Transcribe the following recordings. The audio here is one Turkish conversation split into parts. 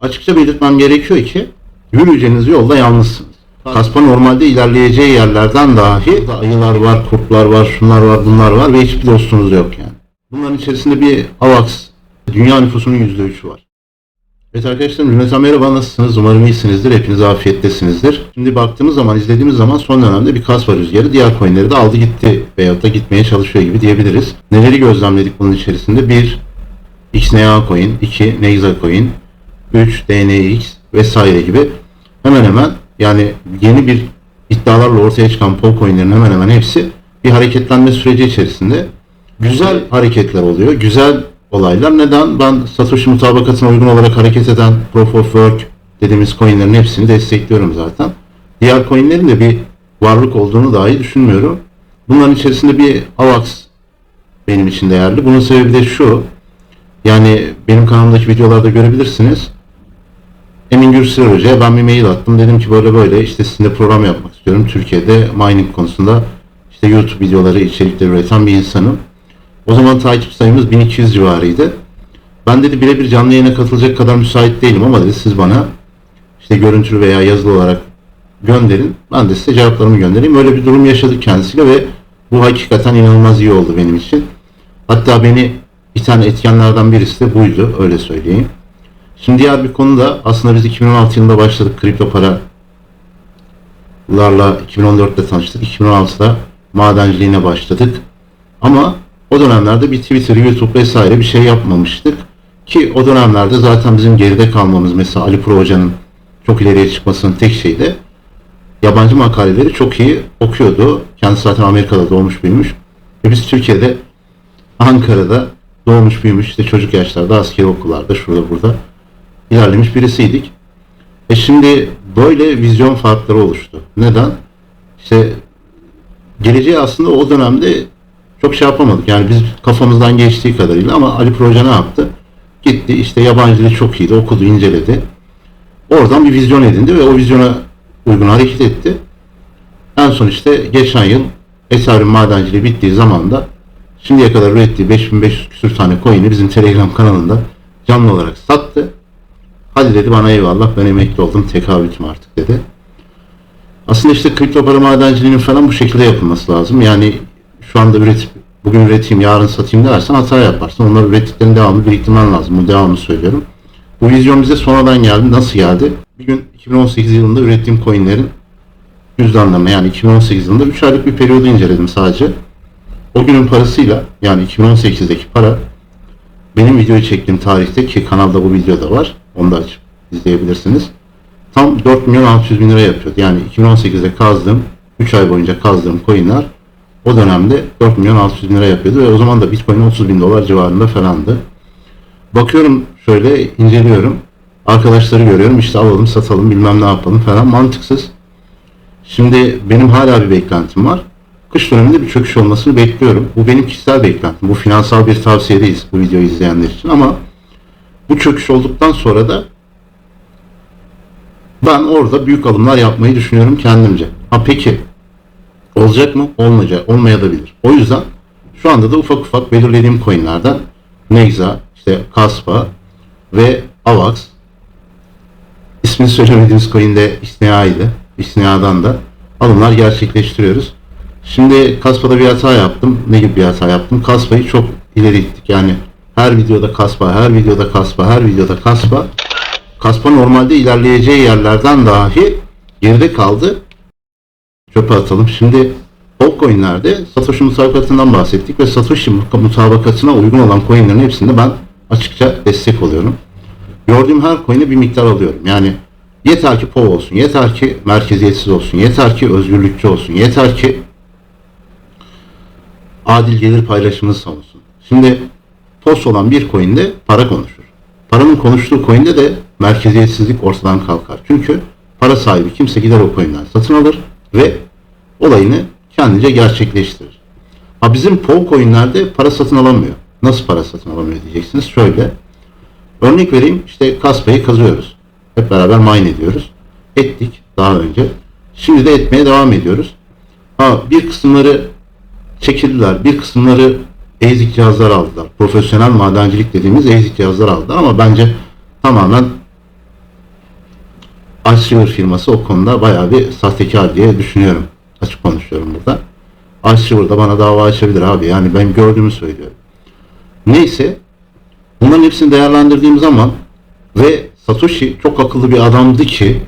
açıkça belirtmem gerekiyor ki yürüyeceğiniz yolda yalnızsınız. Kaspa normalde ilerleyeceği yerlerden dahi ayılar var, kurtlar var, şunlar var, bunlar var ve hiçbir dostunuz yok yani. Bunların içerisinde bir AVAX, dünya nüfusunun %3'ü var. Evet arkadaşlar, Ümmet merhaba nasılsınız? Umarım iyisinizdir. Hepiniz afiyettesinizdir. Şimdi baktığımız zaman, izlediğimiz zaman son dönemde bir kaspa rüzgarı diğer coinleri de aldı gitti veyahut da gitmeye çalışıyor gibi diyebiliriz. Neleri gözlemledik bunun içerisinde? 1. XNA coin, 2. Nexa coin, 3. DNX vesaire gibi hemen hemen yani yeni bir iddialarla ortaya çıkan pol coinlerin hemen hemen hepsi bir hareketlenme süreci içerisinde güzel hareketler oluyor. Güzel olaylar. Neden? Ben Satoshi mutabakatına uygun olarak hareket eden Proof of Work dediğimiz coinlerin hepsini destekliyorum zaten. Diğer coinlerin de bir varlık olduğunu dahi düşünmüyorum. Bunların içerisinde bir AVAX benim için değerli. Bunun sebebi de şu. Yani benim kanalımdaki videolarda görebilirsiniz. Emin Gürsel Hoca'ya ben bir mail attım. Dedim ki böyle böyle işte sizinle program yapmak istiyorum. Türkiye'de mining konusunda işte YouTube videoları, içerikleri üreten bir insanım. O zaman takip sayımız 1200 civarıydı. Ben dedi birebir canlı yayına katılacak kadar müsait değilim ama dedi siz bana işte görüntülü veya yazılı olarak gönderin. Ben de size cevaplarımı göndereyim. Öyle bir durum yaşadık kendisiyle ve bu hakikaten inanılmaz iyi oldu benim için. Hatta beni bir tane etkenlerden birisi de buydu öyle söyleyeyim. Şimdi diğer bir konu da aslında biz 2016 yılında başladık kripto paralarla 2014'te tanıştık. 2016'da madenciliğine başladık. Ama o dönemlerde bir Twitter, YouTube vesaire bir şey yapmamıştık. Ki o dönemlerde zaten bizim geride kalmamız mesela Ali Pro Hoca'nın çok ileriye çıkmasının tek şeyi de yabancı makaleleri çok iyi okuyordu. Kendisi zaten Amerika'da doğmuş büyümüş. Ve biz Türkiye'de Ankara'da doğmuş büyümüş işte çocuk yaşlarda askeri okullarda şurada burada ilerlemiş birisiydik. E şimdi böyle vizyon farkları oluştu. Neden? İşte geleceği aslında o dönemde çok şey yapamadık. Yani biz kafamızdan geçtiği kadarıyla ama Ali Proje ne yaptı? Gitti işte yabancı dili çok iyiydi, okudu, inceledi. Oradan bir vizyon edindi ve o vizyona uygun hareket etti. En son işte geçen yıl Ethereum madenciliği bittiği zaman da şimdiye kadar ürettiği 5500 küsür tane coin'i bizim Telegram kanalında canlı olarak sattı. Hadi dedi bana eyvallah ben emekli oldum tekabütüm artık dedi. Aslında işte kripto para madenciliğinin falan bu şekilde yapılması lazım. Yani şu anda üretip bugün üreteyim yarın satayım dersen hata yaparsın. Onları ürettiklerin devamlı biriktirmen lazım. Bu devamlı söylüyorum. Bu vizyon bize sonradan geldi. Nasıl geldi? Bir gün 2018 yılında ürettiğim coinlerin cüzdanlarını yani 2018 yılında 3 aylık bir periyodu inceledim sadece. O günün parasıyla yani 2018'deki para benim videoyu çektiğim tarihte ki kanalda bu videoda var. Onu da izleyebilirsiniz. Tam 4 milyon 600 bin lira yapıyordu. Yani 2018'de kazdığım 3 ay boyunca kazdığım coinler o dönemde 4 milyon 600 bin lira yapıyordu ve o zaman da Bitcoin 30 bin dolar civarında falandı. Bakıyorum şöyle inceliyorum. Arkadaşları görüyorum işte alalım satalım bilmem ne yapalım falan mantıksız. Şimdi benim hala bir beklentim var. Kış döneminde bir çöküş olmasını bekliyorum. Bu benim kişisel beklentim. Bu finansal bir tavsiye değil bu videoyu izleyenler için ama bu çöküş olduktan sonra da ben orada büyük alımlar yapmayı düşünüyorum kendimce. Ha peki olacak mı? Olmayacak. Olmayabilir. O yüzden şu anda da ufak ufak belirlediğim coinlerden Nexa, işte Kaspa ve Avax ismini söylemediğimiz coin de İsnea ile İsnea'dan da alımlar gerçekleştiriyoruz. Şimdi Kaspa'da bir hata yaptım. Ne gibi bir hata yaptım? Kaspa'yı çok ileri ittik. Yani her videoda Kaspa, her videoda Kaspa, her videoda Kaspa. Kaspa normalde ilerleyeceği yerlerden dahi geride kaldı. Çöpe atalım. Şimdi altcoin'lerde Satoshi mutabakatından bahsettik ve Satoshi mutabakatına uygun olan coin'lerin hepsinde ben açıkça destek oluyorum. Gördüğüm her coin'e bir miktar alıyorum. Yani yeter ki POV olsun, yeter ki merkeziyetsiz olsun, yeter ki özgürlükçü olsun, yeter ki adil gelir paylaşımını savunsun. Şimdi POS olan bir coin'de para konuşur. Paranın konuştuğu coin'de de merkeziyetsizlik ortadan kalkar. Çünkü para sahibi kimse gider o coin'den satın alır ve olayını kendince gerçekleştirir. Ha bizim POV coin'lerde para satın alamıyor. Nasıl para satın alamıyor diyeceksiniz. Şöyle. Örnek vereyim işte Kaspa'yı kazıyoruz. Hep beraber mine ediyoruz. Ettik daha önce. Şimdi de etmeye devam ediyoruz. Ha bir kısımları çekildiler. Bir kısımları ezik cihazlar aldılar. Profesyonel madencilik dediğimiz ezik cihazlar aldılar ama bence tamamen Ice firması o konuda bayağı bir sahtekar diye düşünüyorum. Açık konuşuyorum burada. Ice da bana dava açabilir abi. Yani ben gördüğümü söylüyorum. Neyse bunların hepsini değerlendirdiğim zaman ve Satoshi çok akıllı bir adamdı ki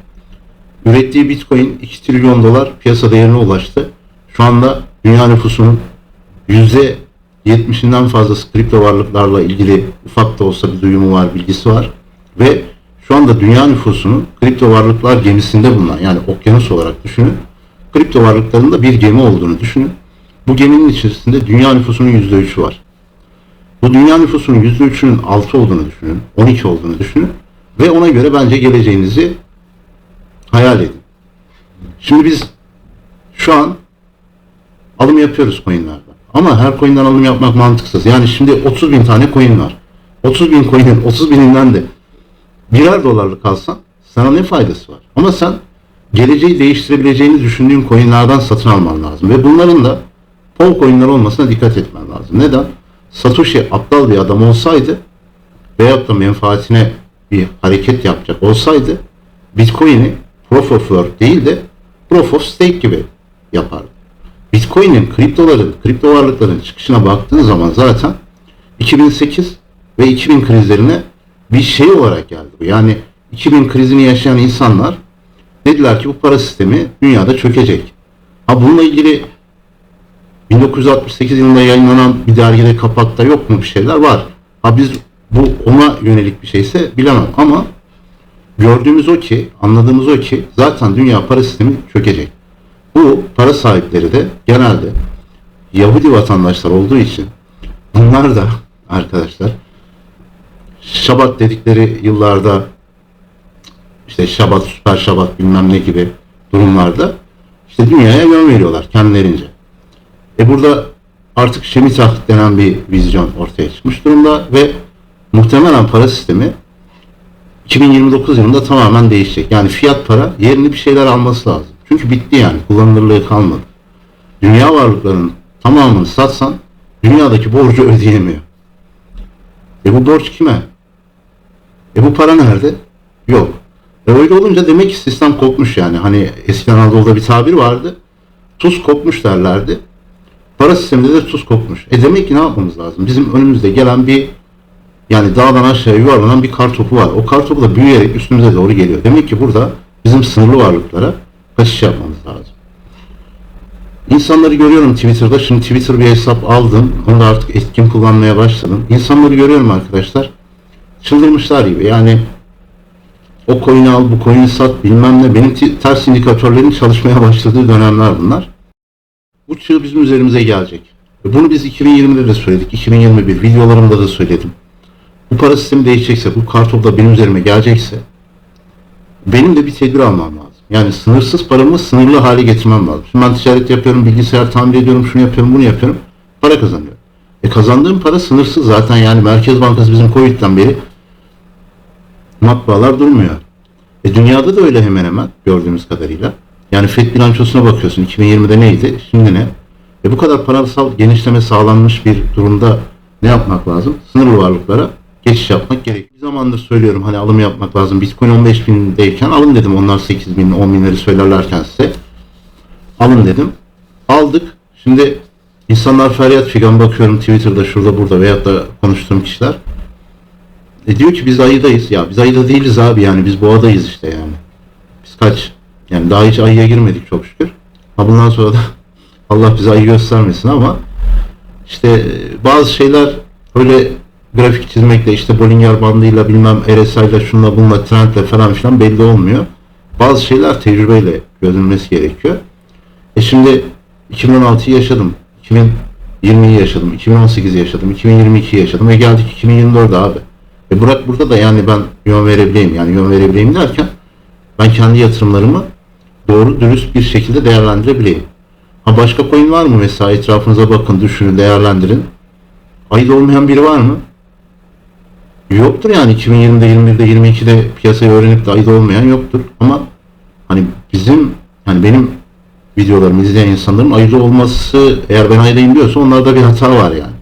ürettiği Bitcoin 2 trilyon dolar piyasa değerine ulaştı. Şu anda dünya nüfusunun %70'inden fazlası kripto varlıklarla ilgili ufak da olsa bir duyumu var, bilgisi var. Ve şu anda dünya nüfusunun kripto varlıklar gemisinde bulunan yani okyanus olarak düşünün. Kripto varlıkların da bir gemi olduğunu düşünün. Bu geminin içerisinde dünya nüfusunun %3'ü var. Bu dünya nüfusunun %3'ünün 6 olduğunu düşünün, 12 olduğunu düşünün ve ona göre bence geleceğinizi hayal edin. Şimdi biz şu an alım yapıyoruz coinlerden. Ama her coin'den alım yapmak mantıksız. Yani şimdi 30 bin tane coin var. 30 bin coin'in 30 bininden de birer dolarlık alsan sana ne faydası var? Ama sen geleceği değiştirebileceğini düşündüğün coinlerden satın alman lazım. Ve bunların da pol coinler olmasına dikkat etmen lazım. Neden? Satoshi aptal bir adam olsaydı veyahut da menfaatine bir hareket yapacak olsaydı Bitcoin'i Proof of Work değil de Proof of Stake gibi yapardı. Bitcoin'in, kriptoların, kripto varlıkların çıkışına baktığın zaman zaten 2008 ve 2000 krizlerine bir şey olarak geldi. Yani 2000 krizini yaşayan insanlar dediler ki bu para sistemi dünyada çökecek. Ha bununla ilgili 1968 yılında yayınlanan bir dergide kapakta yok mu bir şeyler var. Ha biz bu ona yönelik bir şeyse bilemem ama gördüğümüz o ki, anladığımız o ki zaten dünya para sistemi çökecek. Bu para sahipleri de genelde Yahudi vatandaşlar olduğu için bunlar da arkadaşlar Şabat dedikleri yıllarda işte Şabat, Süper Şabat bilmem ne gibi durumlarda işte dünyaya yön veriyorlar kendilerince. E burada artık Şemitah denen bir vizyon ortaya çıkmış durumda ve muhtemelen para sistemi 2029 yılında tamamen değişecek. Yani fiyat para yerini bir şeyler alması lazım. Çünkü bitti yani. Kullanılırlığı kalmadı. Dünya varlıklarının tamamını satsan dünyadaki borcu ödeyemiyor. E bu borç kime? E bu para nerede? Yok. E öyle olunca demek ki sistem kopmuş yani. Hani eski Anadolu'da bir tabir vardı. Tuz kopmuş derlerdi. Para sisteminde de tuz kopmuş. E demek ki ne yapmamız lazım? Bizim önümüzde gelen bir yani dağdan aşağıya yuvarlanan bir kar topu var. O kar topu da büyüyerek üstümüze doğru geliyor. Demek ki burada bizim sınırlı varlıklara kaçış yapmamız lazım. İnsanları görüyorum Twitter'da. Şimdi Twitter bir hesap aldım. Onu da artık etkin kullanmaya başladım. İnsanları görüyorum arkadaşlar. Çıldırmışlar gibi. Yani o coin'i al, bu coin'i sat bilmem ne. Benim ters indikatörlerin çalışmaya başladığı dönemler bunlar. Bu çığ bizim üzerimize gelecek. Bunu biz 2020'de de söyledik. 2021 videolarımda da söyledim. Bu para sistemi değişecekse, bu kartop da benim üzerime gelecekse benim de bir tedbir almam lazım. Yani sınırsız paramı sınırlı hale getirmem lazım. Şimdi ben ticaret yapıyorum, bilgisayar tamir ediyorum, şunu yapıyorum, bunu yapıyorum. Para kazanıyorum. E kazandığım para sınırsız zaten yani Merkez Bankası bizim Covid'den beri matbaalar durmuyor. E dünyada da öyle hemen hemen gördüğümüz kadarıyla. Yani FED bilançosuna bakıyorsun 2020'de neydi, şimdi ne? E bu kadar parasal genişleme sağlanmış bir durumda ne yapmak lazım? Sınırlı varlıklara geçiş yapmak gerek. Bir zamandır söylüyorum hani alım yapmak lazım. Bitcoin 15 bindeyken alın dedim. Onlar 8 bin, 10 binleri söylerlerken size. Alın dedim. Aldık. Şimdi insanlar feryat figan bakıyorum Twitter'da şurada burada veyahut da konuştuğum kişiler. E diyor ki biz ayıdayız. Ya biz ayıda değiliz abi yani biz boğadayız işte yani. Biz kaç? Yani daha hiç ayıya girmedik çok şükür. Ha bundan sonra da Allah bize ayı göstermesin ama işte e, bazı şeyler öyle grafik çizmekle işte Bollinger bandıyla bilmem RSI'yle şunla bununla trendle falan filan belli olmuyor. Bazı şeyler tecrübeyle görülmesi gerekiyor. E şimdi 2016'yı yaşadım. 2020'yi yaşadım. 2018'i yaşadım. 2022'yi yaşadım ve geldik 2024'e abi. E Burak burada da yani ben yön verebileyim. Yani yön verebileyim derken ben kendi yatırımlarımı doğru dürüst bir şekilde değerlendirebileyim. Ha başka coin var mı mesela etrafınıza bakın, düşünün, değerlendirin. Ayda olmayan biri var mı? Yoktur yani 2020'de, 21'de, 22'de piyasayı öğrenip de olmayan yoktur. Ama hani bizim, hani benim videolarımı izleyen insanların ayda olması eğer ben aydayım diyorsa onlarda bir hata var yani.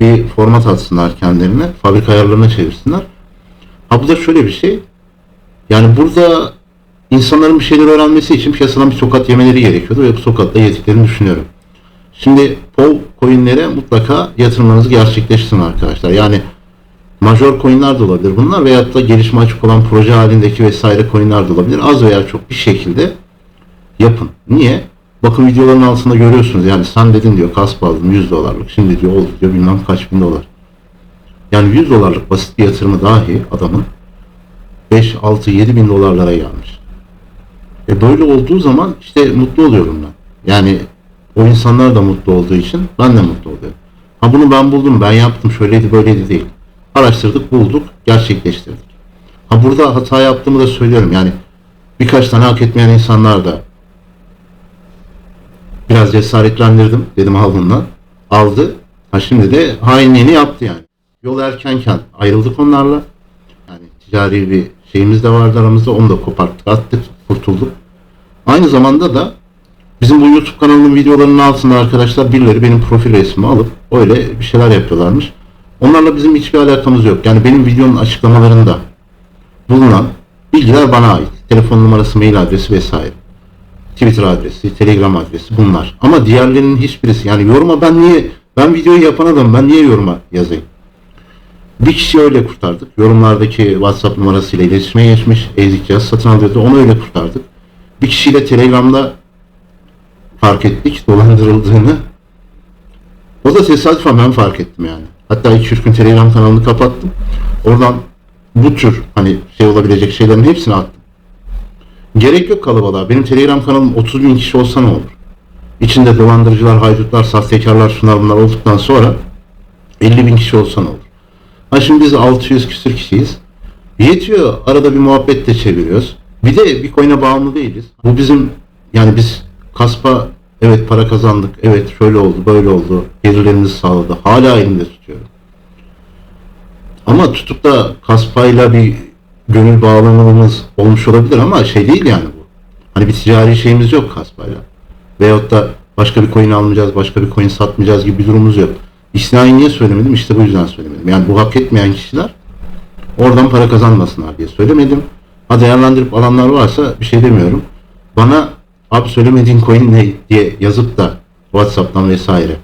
Bir format atsınlar kendilerine, fabrika ayarlarına çevirsinler. Ha bu da şöyle bir şey. Yani burada insanların bir şeyler öğrenmesi için piyasadan bir tokat yemeleri gerekiyordu ve bu tokatla yediklerini düşünüyorum. Şimdi POV coinlere mutlaka yatırımlarınızı gerçekleştirin arkadaşlar. Yani major coinler de olabilir bunlar veyahut da gelişme açık olan proje halindeki vesaire coinler de olabilir. Az veya çok bir şekilde yapın. Niye? Bakın videoların altında görüyorsunuz. Yani sen dedin diyor kasp aldım 100 dolarlık. Şimdi diyor oldu diyor bilmem kaç bin dolar. Yani 100 dolarlık basit bir yatırımı dahi adamın 5, 6, 7 bin dolarlara gelmiş. E böyle olduğu zaman işte mutlu oluyorum ben. Yani o insanlar da mutlu olduğu için ben de mutlu oluyorum. Ha bunu ben buldum, ben yaptım, şöyleydi böyleydi değil. Araştırdık, bulduk, gerçekleştirdik. Ha burada hata yaptığımı da söylüyorum. Yani birkaç tane hak etmeyen insanlar da biraz cesaretlendirdim. Dedim al. Aldı. Ha şimdi de hainliğini yaptı yani. Yol erkenken ayrıldık onlarla. Yani ticari bir şeyimiz de vardı aramızda. Onu da koparttık, attık, kurtulduk. Aynı zamanda da bizim bu YouTube kanalının videolarının altında arkadaşlar birileri benim profil resmimi alıp öyle bir şeyler yapıyorlarmış. Onlarla bizim hiçbir alakamız yok. Yani benim videonun açıklamalarında bulunan bilgiler bana ait. Telefon numarası, mail adresi vesaire. Twitter adresi, Telegram adresi bunlar. Ama diğerlerinin hiçbirisi yani yoruma ben niye ben videoyu yapan adam ben niye yoruma yazayım? Bir kişi öyle kurtardık. Yorumlardaki WhatsApp numarasıyla iletişime geçmiş. Ezik cihaz satın alıyordu. Onu öyle kurtardık. Bir kişiyle Telegram'da fark ettik dolandırıldığını. O da tesadüfen ben fark ettim yani. Hatta 2-3 gün Telegram kanalını kapattım. Oradan bu tür hani şey olabilecek şeylerin hepsini attım. Gerek yok kalabalığa. Benim Telegram kanalım 30 bin kişi olsa ne olur? İçinde dolandırıcılar, haydutlar, sahtekarlar, şunlar bunlar olduktan sonra 50 bin kişi olsa ne olur? Ha şimdi biz 600 küsür kişiyiz. Yetiyor. Arada bir muhabbet de çeviriyoruz. Bir de Bitcoin'e bağımlı değiliz. Bu bizim yani biz kaspa evet para kazandık. Evet şöyle oldu böyle oldu. Gelirlerimizi sağladı. Hala elimde tutuyorum. Ama tutup da kaspayla bir gönül bağlamamız olmuş olabilir ama şey değil yani bu. Hani bir ticari şeyimiz yok kaspayla. Veyahut da başka bir coin almayacağız, başka bir coin satmayacağız gibi bir durumumuz yok. İstinayı niye söylemedim? İşte bu yüzden söylemedim. Yani bu hak etmeyen kişiler oradan para kazanmasınlar diye söylemedim. Ha değerlendirip alanlar varsa bir şey demiyorum. Bana abi söylemediğin coin ne diye yazıp da Whatsapp'tan vesaire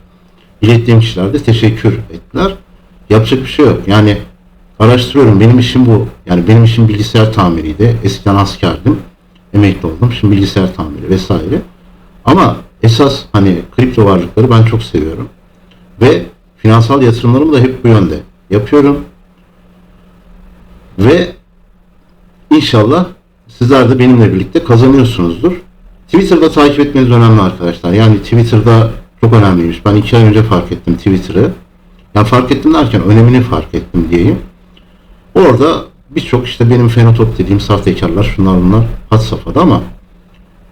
ilettiğim kişiler de teşekkür ettiler. Yapacak bir şey yok. Yani araştırıyorum. Benim işim bu. Yani benim işim bilgisayar tamiriydi. Eskiden askerdim. Emekli oldum. Şimdi bilgisayar tamiri vesaire. Ama esas hani kripto varlıkları ben çok seviyorum. Ve finansal yatırımlarımı da hep bu yönde yapıyorum. Ve inşallah sizler de benimle birlikte kazanıyorsunuzdur. Twitter'da takip etmeniz önemli arkadaşlar. Yani Twitter'da çok önemliymiş. Ben iki ay önce fark ettim Twitter'ı. Yani fark ettim derken önemini fark ettim diyeyim. Orada birçok işte benim fenotop dediğim sahtekarlar şunlar bunlar had safhada ama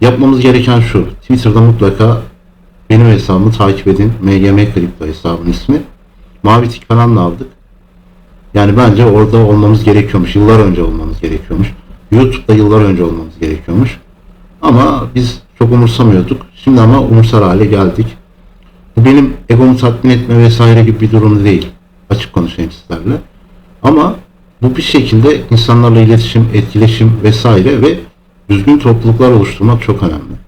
yapmamız gereken şu. Twitter'da mutlaka benim hesabımı takip edin. MGM Kripto hesabının ismi. Mavi tik falan da aldık. Yani bence orada olmamız gerekiyormuş. Yıllar önce olmamız gerekiyormuş. YouTube'da yıllar önce olmamız gerekiyormuş. Ama biz çok umursamıyorduk. Şimdi ama umursar hale geldik. Bu benim egomu tatmin etme vesaire gibi bir durum değil. Açık konuşayım sizlerle. Ama bu bir şekilde insanlarla iletişim, etkileşim vesaire ve düzgün topluluklar oluşturmak çok önemli.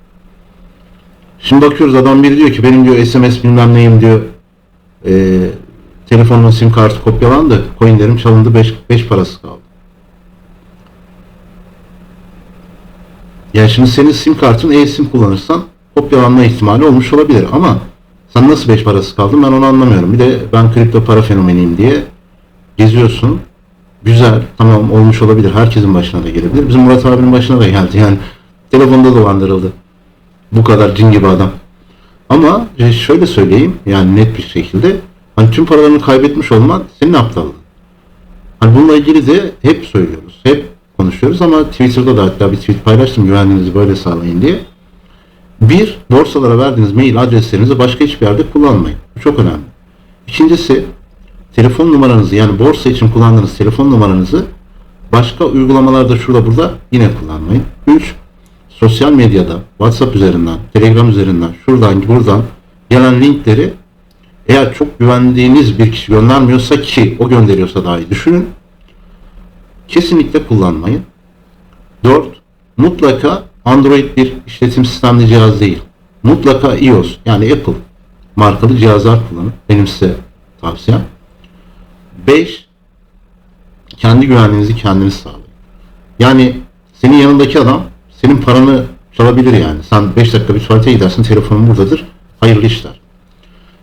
Şimdi bakıyoruz adam biri diyor ki benim diyor SMS bilmem neyim diyor e, telefonun sim kartı kopyalandı. Coinlerim çalındı 5 5 parası kaldı. Yani şimdi senin sim kartın e-sim kullanırsan kopyalanma ihtimali olmuş olabilir ama sen nasıl 5 parası kaldın ben onu anlamıyorum. Bir de ben kripto para fenomeniyim diye geziyorsun. Güzel, tamam olmuş olabilir. Herkesin başına da gelebilir. Bizim Murat abinin başına da geldi. Yani telefonda dolandırıldı. Bu kadar cin gibi adam. Ama e, şöyle söyleyeyim yani net bir şekilde hani tüm paralarını kaybetmiş olman senin aptallığın. Hani bununla ilgili de hep söylüyoruz. Konuşuyoruz ama Twitter'da da hatta bir tweet paylaştım güvenliğinizi böyle sağlayın diye. Bir, borsalara verdiğiniz mail adreslerinizi başka hiçbir yerde kullanmayın. Bu çok önemli. İkincisi, telefon numaranızı yani borsa için kullandığınız telefon numaranızı başka uygulamalarda şurada burada yine kullanmayın. Üç, sosyal medyada, WhatsApp üzerinden, Telegram üzerinden, şuradan buradan gelen linkleri eğer çok güvendiğiniz bir kişi göndermiyorsa ki o gönderiyorsa dahi düşünün. Kesinlikle kullanmayın. 4. mutlaka Android bir işletim sistemli cihaz değil. Mutlaka iOS yani Apple markalı cihazlar kullanın. Benim size tavsiyem. 5. Kendi güvenliğinizi kendiniz sağlayın. Yani senin yanındaki adam senin paranı çalabilir yani. Sen 5 dakika bir tuvalete gidersin telefonun buradadır. Hayırlı işler.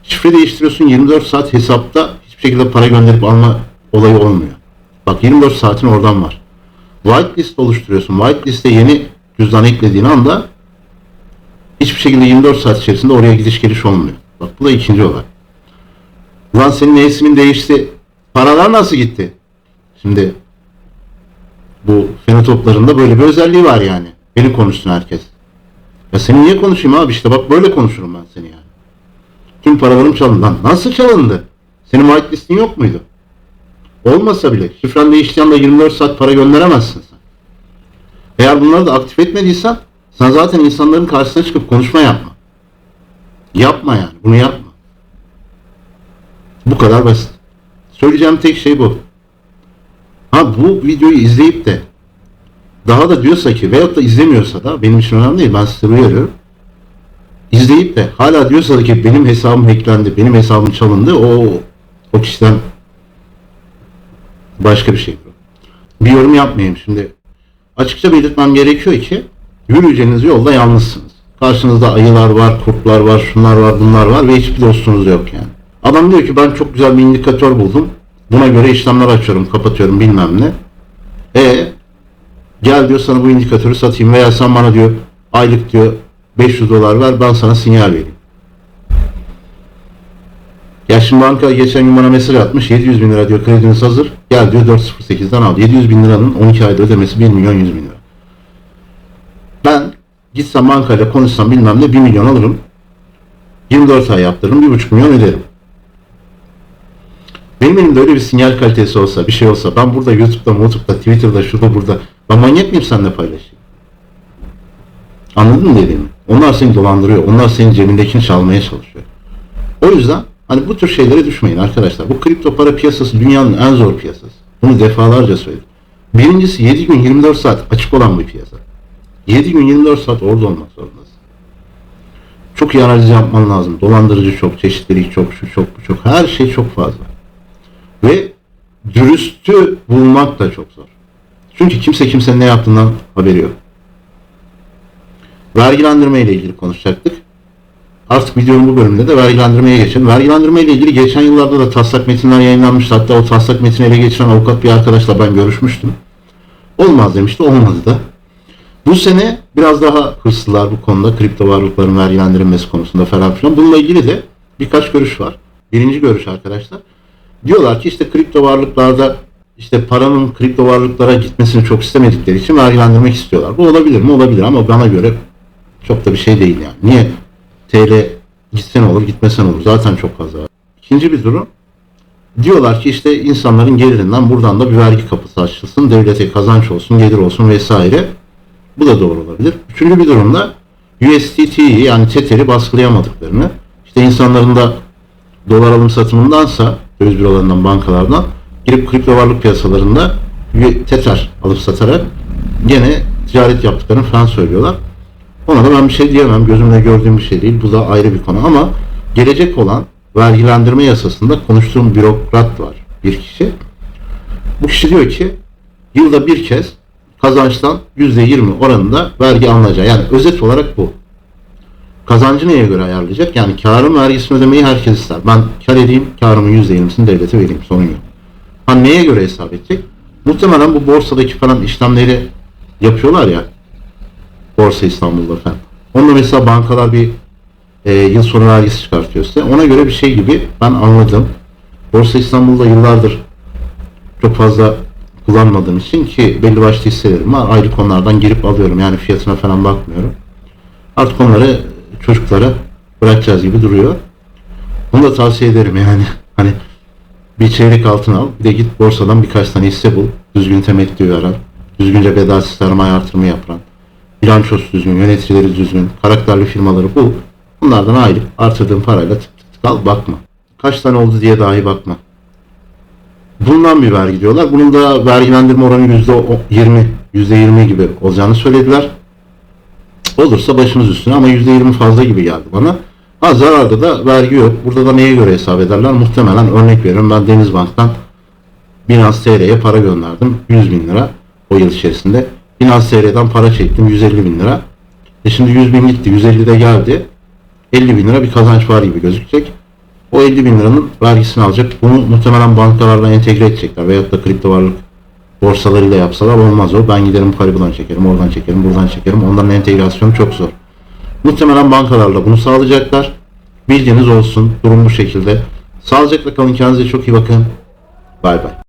Şifre değiştiriyorsun 24 saat hesapta hiçbir şekilde para gönderip alma olayı olmuyor. Bak 24 saatin oradan var. Whitelist oluşturuyorsun. Whitelist'e yeni cüzdan eklediğin anda hiçbir şekilde 24 saat içerisinde oraya gidiş geliş olmuyor. Bak bu da ikinci olay. Ulan senin ismin değişti. Paralar nasıl gitti? Şimdi bu fenotoplarında böyle bir özelliği var yani. Beni konuşsun herkes. Ya seni niye konuşayım abi işte bak böyle konuşurum ben seni yani. Tüm paralarım çalındı. Lan nasıl çalındı? Senin whitelistin yok muydu? Olmasa bile şifren değiştiği anda 24 saat para gönderemezsin sen. Eğer bunları da aktif etmediysen sen zaten insanların karşısına çıkıp konuşma yapma. Yapma yani. Bunu yapma. Bu kadar basit. Söyleyeceğim tek şey bu. Ha bu videoyu izleyip de daha da diyorsa ki veyahut da izlemiyorsa da benim için önemli değil. Ben size uyarıyorum. İzleyip de hala diyorsa ki benim hesabım hacklendi, benim hesabım çalındı o o kişiden başka bir şey bu. Bir yorum yapmayayım şimdi. Açıkça belirtmem gerekiyor ki yürüyeceğiniz yolda yalnızsınız. Karşınızda ayılar var, kurtlar var, şunlar var, bunlar var ve hiçbir dostunuz yok yani. Adam diyor ki ben çok güzel bir indikatör buldum. Buna göre işlemler açıyorum, kapatıyorum bilmem ne. E gel diyor sana bu indikatörü satayım veya sen bana diyor aylık diyor 500 dolar ver ben sana sinyal vereyim. Ya şimdi banka geçen gün bana mesaj atmış 700 bin lira diyor krediniz hazır. Gel diyor 408'den al. 700 bin liranın 12 ayda ödemesi 1 milyon 100 bin lira. Ben gitsem bankayla konuşsam bilmem ne 1 milyon alırım. 24 ay yaptırırım 1,5 milyon öderim. Benim elimde öyle bir sinyal kalitesi olsa, bir şey olsa, ben burada YouTube'da, YouTube'da, Twitter'da, şurada, burada, ben manyak mıyım seninle paylaşayım? Anladın mı dediğimi? Onlar seni dolandırıyor, onlar senin cebindekini çalmaya çalışıyor. O yüzden hani bu tür şeylere düşmeyin arkadaşlar. Bu kripto para piyasası dünyanın en zor piyasası. Bunu defalarca söyledim. Birincisi 7 gün 24 saat açık olan bir piyasa. 7 gün 24 saat orada olmak zorundasın. Çok iyi analiz yapman lazım. Dolandırıcı çok, çeşitlilik çok, şu çok, bu çok. Her şey çok fazla. Ve dürüstü bulmak da çok zor. Çünkü kimse kimsenin ne yaptığından haberi yok. Vergilendirme ile ilgili konuşacaktık. Artık videonun bu bölümünde de vergilendirmeye geçelim. Vergilendirme ile ilgili geçen yıllarda da taslak metinler yayınlanmıştı. Hatta o taslak metini ele geçiren avukat bir arkadaşla ben görüşmüştüm. Olmaz demişti, olmadı da. Bu sene biraz daha hırslılar bu konuda kripto varlıkların vergilendirilmesi konusunda falan filan. Bununla ilgili de birkaç görüş var. Birinci görüş arkadaşlar. Diyorlar ki işte kripto varlıklarda işte paranın kripto varlıklara gitmesini çok istemedikleri için vergilendirmek istiyorlar. Bu olabilir mi? Olabilir ama bana göre çok da bir şey değil yani. Niye TL gitsen olur gitmesen olur. Zaten çok fazla. İkinci bir durum. Diyorlar ki işte insanların gelirinden buradan da bir vergi kapısı açılsın. Devlete kazanç olsun, gelir olsun vesaire. Bu da doğru olabilir. Üçüncü bir durumda USDT'yi yani Tether'i baskılayamadıklarını işte insanların da dolar alım satımındansa döviz bürolarından bankalardan girip kripto varlık piyasalarında Tether alıp satarak gene ticaret yaptıklarını falan söylüyorlar. Ona da ben bir şey diyemem. Gözümle gördüğüm bir şey değil. Bu da ayrı bir konu ama gelecek olan vergilendirme yasasında konuştuğum bürokrat var. Bir kişi. Bu kişi diyor ki yılda bir kez kazançtan %20 oranında vergi alınacak. Yani özet olarak bu. Kazancı neye göre ayarlayacak? Yani karın vergisini ödemeyi herkes ister. Ben kar edeyim, karımın %20'sini devlete vereyim. Sorun yok. Ha neye göre hesap edecek? Muhtemelen bu borsadaki falan işlemleri yapıyorlar ya. Borsa İstanbul'da falan. Onda mesela bankalar bir e, yıl sonu vergisi çıkartıyor size. Ona göre bir şey gibi ben anladım. Borsa İstanbul'da yıllardır çok fazla kullanmadığım için ki belli başlı hisselerim var. Aylık onlardan girip alıyorum. Yani fiyatına falan bakmıyorum. Artık onları çocuklara bırakacağız gibi duruyor. Bunu da tavsiye ederim yani. Hani bir çeyrek altın al. Bir de git borsadan birkaç tane hisse bul. Düzgün temettü veren. Düzgünce bedelsiz sermaye artırımı yapan. Bilançosu düzgün, yöneticileri düzgün, karakterli firmaları bul. Bunlardan aylık artırdığın parayla tık tık tık al bakma. Kaç tane oldu diye dahi bakma. Bundan bir vergi diyorlar. Bunun da vergilendirme oranı %20 %20 gibi olacağını söylediler. Olursa başımız üstüne ama %20 fazla gibi geldi bana. Ha zararda da vergi yok. Burada da neye göre hesap ederler? Muhtemelen örnek veriyorum ben Denizbank'tan Binance TR'ye para gönderdim. 100 bin lira o yıl içerisinde. Binance TR'den para çektim 150 bin lira. E şimdi 100 bin gitti 150 de geldi. 50 bin lira bir kazanç var gibi gözükecek. O 50 bin liranın vergisini alacak. Bunu muhtemelen bankalarla entegre edecekler. Veyahut da kripto varlık borsalarıyla yapsalar olmaz o. Ben giderim Paribu'dan çekerim, oradan çekerim, buradan çekerim. Onların entegrasyonu çok zor. Muhtemelen bankalarla bunu sağlayacaklar. Bilginiz olsun. Durum bu şekilde. Sağlıcakla kalın. Kendinize çok iyi bakın. Bay bay.